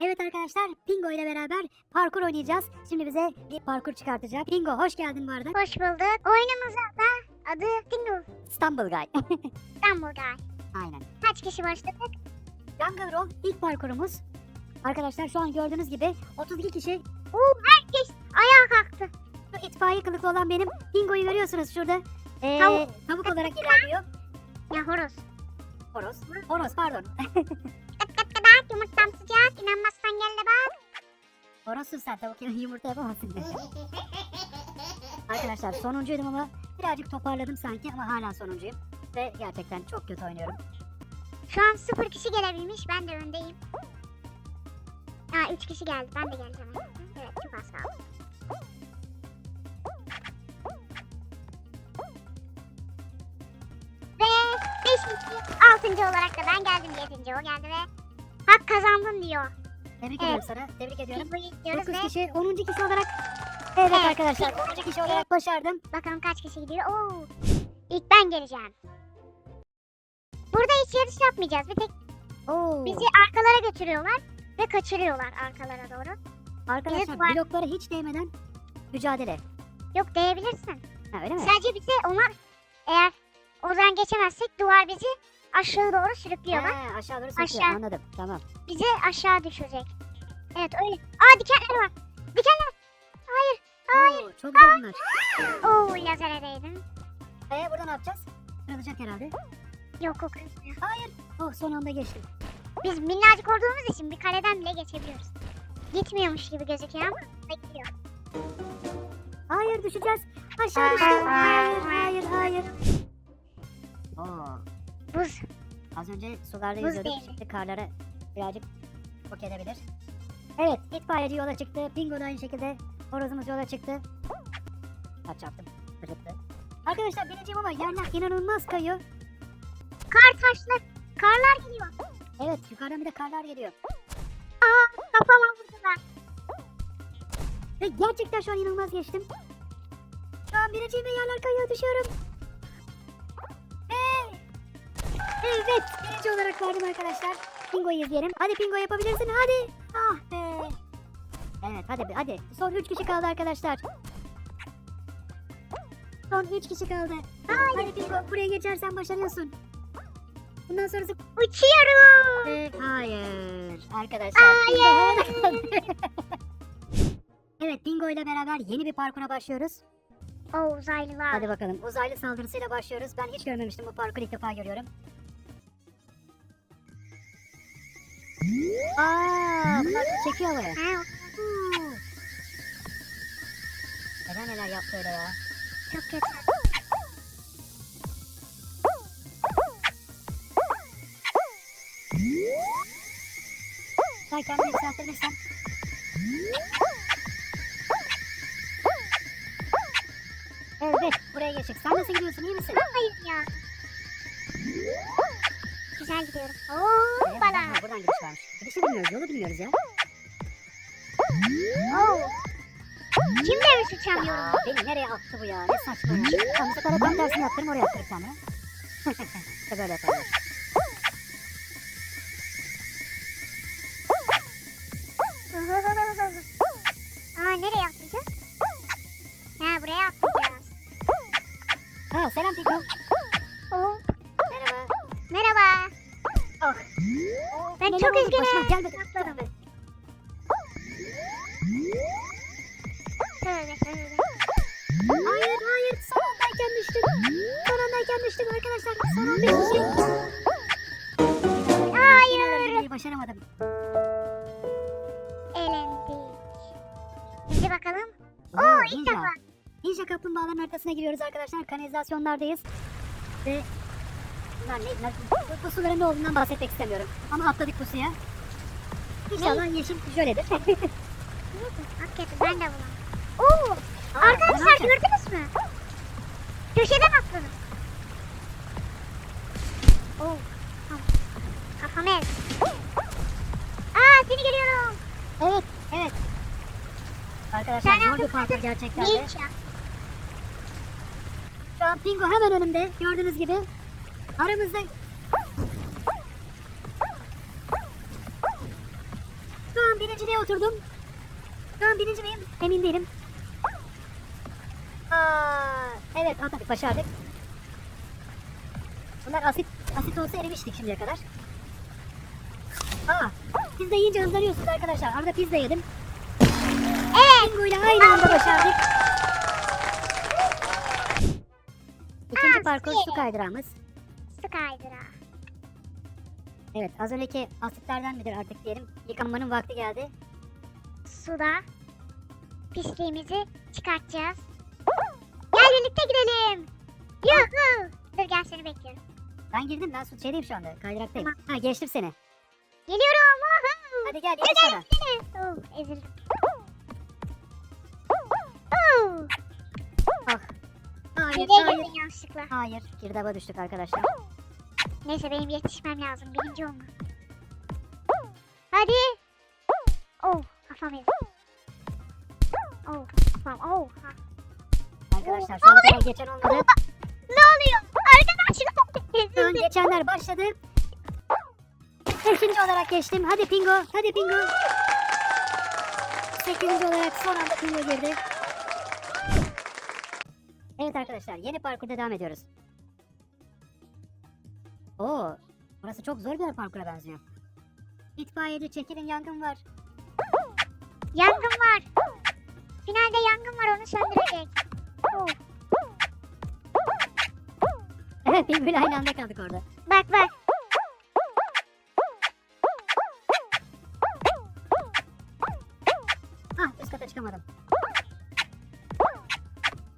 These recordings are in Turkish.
Evet arkadaşlar Pingo ile beraber parkur oynayacağız. Şimdi bize bir parkur çıkartacak. Pingo hoş geldin bu arada. Hoş bulduk. Oyunumuzun da adı Tingle İstanbul Guy. İstanbul Guy. Aynen. Kaç kişi başladık? Jungle Roll ilk parkurumuz. Arkadaşlar şu an gördüğünüz gibi 32 kişi Oo herkes ayağa kalktı. Şu itfaiye kılıklı olan benim Pingo'yu görüyorsunuz şurada. Ee, Tavuk. tavuk olarak ilerliyor. Ya horoz. Horoz. Horoz pardon. Kadak yumurtam sıcak. İnanmazsan gel de bak. Horozsun sen tavuk yumurta yapamazsın. Arkadaşlar sonuncuydum ama birazcık toparladım sanki ama hala sonuncuyum. Ve gerçekten çok kötü oynuyorum. Şu an sıfır kişi gelebilmiş. Ben de öndeyim. Aa üç kişi geldi. Ben de geleceğim. Evet çok az kaldı. Ve beşinci, altıncı olarak da ben geldim. Yedinci o geldi ve hak kazandın diyor. Tebrik Evet. ediyorum sana. Tebrik ediyorum. Gidiyoruz 9 ve kişi 10. kişi olarak Evet, Evet. arkadaşlar 10. kişi olarak başardım. bakalım kaç kişi gidiyor. Oo. İlk ben geleceğim. Burada hiç yarış yapmayacağız. Bir tek Oo. bizi arkalara götürüyorlar ve kaçırıyorlar arkalara doğru. Arkadaşlar var. bloklara hiç değmeden mücadele. Yok değebilirsin. Ha öyle mi? Sadece bize onlar eğer oradan geçemezsek duvar bizi aşağı doğru sürüklüyorlar. Ha, aşağı doğru sürüyor. Aşağı. Anladım. Tamam. Bizi aşağı düşürecek. Evet öyle. Aa dikenler var. Dikenler. Hayır. Hayır. Oo, çok güzel bunlar. Oo lazere değdim. Ee, burada ne yapacağız? Kırılacak herhalde. Yok yok. Hayır. Oh son anda geçtim. Biz minnacık olduğumuz için bir kaleden bile geçebiliyoruz. Gitmiyormuş gibi gözüküyor ama bekliyor. Hayır düşeceğiz. Aşağı düştüm. Hayır hayır hayır. Oo, Buz. az önce sularda Buz yüzüyorduk. Şimdi karlara birazcık bok edebilir. Evet itfaiyeci yola çıktı. Bingo da aynı şekilde. Horozumuz yola çıktı. Kaç çarptım. Kırıktı. Arkadaşlar bineceğim ama yerler inanılmaz kayıyor. Kar taşlar. Karlar geliyor. Evet yukarıdan bir de karlar geliyor. Aa kafama vurdular. Ve gerçekten şu an inanılmaz geçtim. Şu an bineceğim ve yerler kayıyor düşüyorum. Evet birinci olarak verdim arkadaşlar. Pingo'yu izleyelim. Hadi Pingo yapabilirsin hadi. Ah be. Evet hadi hadi. Son 3 kişi kaldı arkadaşlar. Son 3 kişi kaldı. Hadi Pingo buraya geçersen başarıyorsun. Bundan sonrası Uçuyorum. ve hayır. Arkadaşlar. Hayır. Evet Bingo ile beraber yeni bir parkura başlıyoruz. Oo uzaylılar. Hadi bakalım. Uzaylı saldırısıyla başlıyoruz. Ben hiç görmemiştim bu parkuru ilk defa görüyorum. Aa, bunlar çekiyor havaya. Ha, Huu. Neler yaptı öyle ya. çok kötü. Sen kendini yükseltebilirsen. Evet, buraya geçecek. Sen nasıl gidiyorsun? İyi misin? Hayır ya. Güzel gidiyorum. Oo bana. ha, buradan gidiş varmış. Gidişi bilmiyoruz, yolu bilmiyoruz ya. Oo. Kim demiş uçamıyorum? Aa, beni nereye attı bu ya? Ne saçma ya. Tam bu sefer tam tersini yaptırım oraya attırıp kendime. işte böyle yaparlar. Aa nereye atlayacağız? Ha buraya atlayacağız. Ha selam Piko. Oo. Merhaba. Merhaba. Oh. Ben çok üzgünüm. Atladım. Tövbe tövbe. Hayır hayır son andayken düştüm. Son andayken düştüm arkadaşlar. Son anda düştüm. Hayır. Başaramadım. Elendik. Hadi bakalım. Oo, ilk defa. Ninja kaplumbağaların arkasına giriyoruz arkadaşlar. Kanalizasyonlardayız. Ve ne, ne, bu, bu suların ne olduğundan bahsetmek istemiyorum. Ama atladık bu suya. İnşallah yeşil jöledir. Hakikaten ben de bulam. Oo. Aa, Arkadaşlar ne gördünüz mü? Köşeden atladım. Oo. Tamam. Kafamı ez. Aa seni görüyorum. Evet, evet. Arkadaşlar Sen zor bir parkur gerçekten de. Şu an Pingo hemen önümde. Gördüğünüz gibi. Aramızda... Şu an birinciliğe oturdum. Şu an birinci miyim? Emin değilim. Aa, evet atladık başardık. Bunlar asit, asit olsa erimiştik şimdiye kadar. Aa, pizza yiyince hızlanıyorsunuz arkadaşlar. Arada pizza yedim. Evet. Bingo ile aynı anda başardık. İkinci parkur su kaydırağımız. Kaydıra. Evet az önceki asitlerden midir artık diyelim. Yıkanmanın vakti geldi. Suda pisliğimizi çıkartacağız. Gel birlikte gidelim. Yuhu. Dur gel seni bekliyorum. Ben girdim ben su şeydeyim şu anda kaydıraktayım. Ha geçtim seni. Geliyorum. Woohoo. Hadi gel gel. bana. Oh, ezildim. Oh. Ah. Hayır hayır. yanlışlıkla? Hayır girdaba düştük arkadaşlar. Neyse benim yetişmem lazım. Birinci olma. Hadi. Oh kafam ezildi. Oh kafam. Oh. ha. Arkadaşlar şu ana kadar geçen olmadı. Ne oluyor? Arkadaşlar Şu an geçenler başladı. Beşinci olarak geçtim. Hadi Pingo. Hadi Pingo. Sekizinci olarak son anda Pingo girdi. Evet arkadaşlar yeni parkurda devam ediyoruz. Oo, burası çok zor bir parkura benziyor. İtfaiyeci çekilin yangın var. Yangın var. Finalde yangın var onu söndürecek. Oh. Evet Pingo ile aynı anda kaldık orada. Bak bak. Ah üst kata çıkamadım.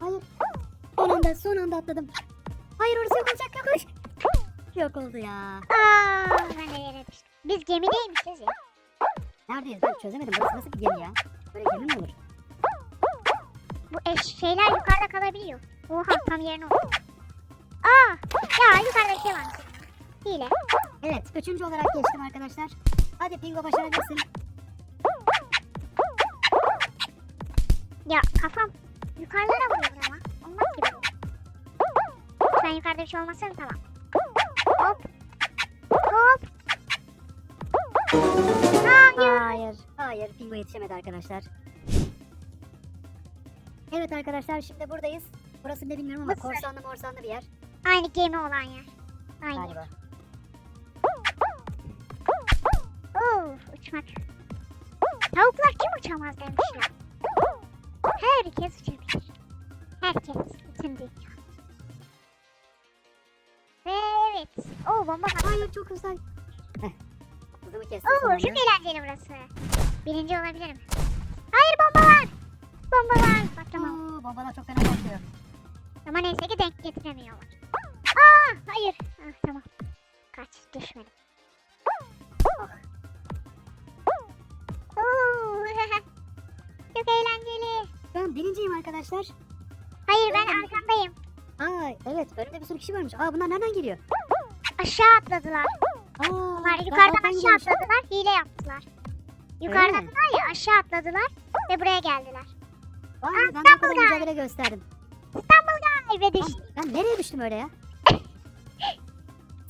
Hayır. Son anda son anda atladım. Hayır orası yok olacak yok olacak. Yok oldu ya. Aa, ben de yere düştüm. Biz gemideymişiz ya. Neredeyiz ben çözemedim. Burası nasıl bir gemi ya? Böyle gemi mi olur? Bu eş şeyler yukarıda kalabiliyor. Oha tam yerine oldu. Aa, ya yukarıda bir şey varmış. Hile. Evet üçüncü olarak geçtim arkadaşlar. Hadi Pingo başarabilirsin. Ya kafam yukarılara vuruyor ama. Olmaz ki bu. Sen yukarıda bir şey olmasın tamam. Hayır. Hayır. Pingo yetişemedi arkadaşlar. Evet arkadaşlar şimdi buradayız. Burası ne bilmiyorum ama Mısır. korsanlı morsanlı bir yer Aynı gemi olan yer. Aynı. galiba. Oo, uçmak. Tavuklar kim uçamaz demişler. Herkes uçabilir. Herkes. Bütün dünya. Ve evet. Oo bomba. Hayır çok güzel. Hızımı kestim Oo çok eğlenceli burası. Birinci olabilirim. Hayır bomba var. Bomba var. Bak tamam. Oo, bombalar çok fena patlıyor. Ama neyse ki denk getiremiyorlar. Aa hayır. Ah, tamam. Kaç düşmedim. Oo, çok eğlenceli. Ben birinciyim arkadaşlar. Hayır ben Oğlum. arkandayım. Aa evet önümde bir sürü kişi varmış. Aa bunlar nereden geliyor? Aşağı atladılar. Aa, Bunlar yukarıdan aşağı atladılar. Hile yaptılar. Yukarıdan ya aşağı atladılar ve buraya geldiler. Vay Aa, ben İstanbul Guy. mücadele gösterdim. İstanbul Guy ve Lan, düştüm. ben nereye düştüm öyle ya?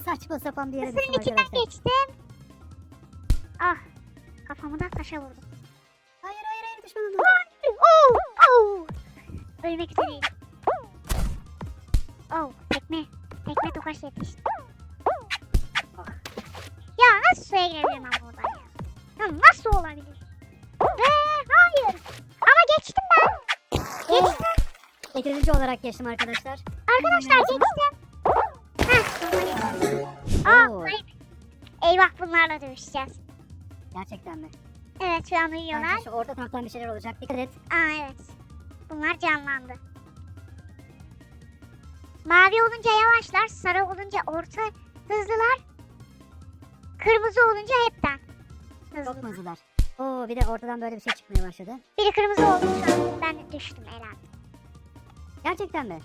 Saçma sapan bir yere düştüm Isırın içinden arkadaşlar. geçtim. Ah kafamı da taşa vurdum. Hayır hayır hayır düşmem lazım. Oo, oo. Ölmek üzereyim. Oh, tekme. Tekme tokaş yetişti. Suya girebilirim ben buradan ya? Ya nasıl olabilir? Ve hayır. Ama geçtim ben. Geçtim. Sekizinci olarak geçtim arkadaşlar. Arkadaşlar geçtim. Heh. Aa, Oo. hayır. Eyvah bunlarla dövüşeceğiz. Gerçekten mi? Evet şu an uyuyorlar. Şu orta taraftan bir şeyler olacak. Dikkat et. Aa evet. Bunlar canlandı. Mavi olunca yavaşlar, sarı olunca orta hızlılar. Kırmızı olunca hepten Çok hızlı. hızlılar. Oo bir de ortadan böyle bir şey çıkmaya başladı. Biri kırmızı oldu şu an. Ben de düştüm Ela. Gerçekten mi?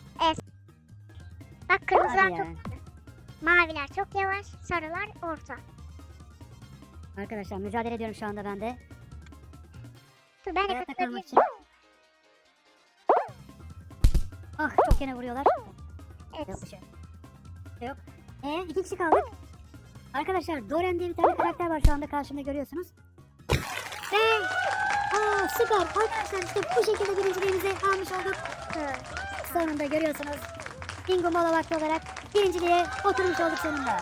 Bak kırmızılar Hadi ya. çok hızlı. Maviler çok yavaş, sarılar orta. Arkadaşlar mücadele ediyorum şu anda ben de. Dur ben de Hayatta kalmak katılabilirim. Ah çok gene vuruyorlar. Yok Evet. bir şey. Yok. E iki kişi kaldık. Arkadaşlar Doren diye bir tane karakter var şu anda karşımda görüyorsunuz. Ve Süper. Arkadaşlar işte bu şekilde birinciliğimizi almış olduk. Hı. Sonunda görüyorsunuz. Bingo mola vakti olarak birinciliğe oturmuş olduk sonunda.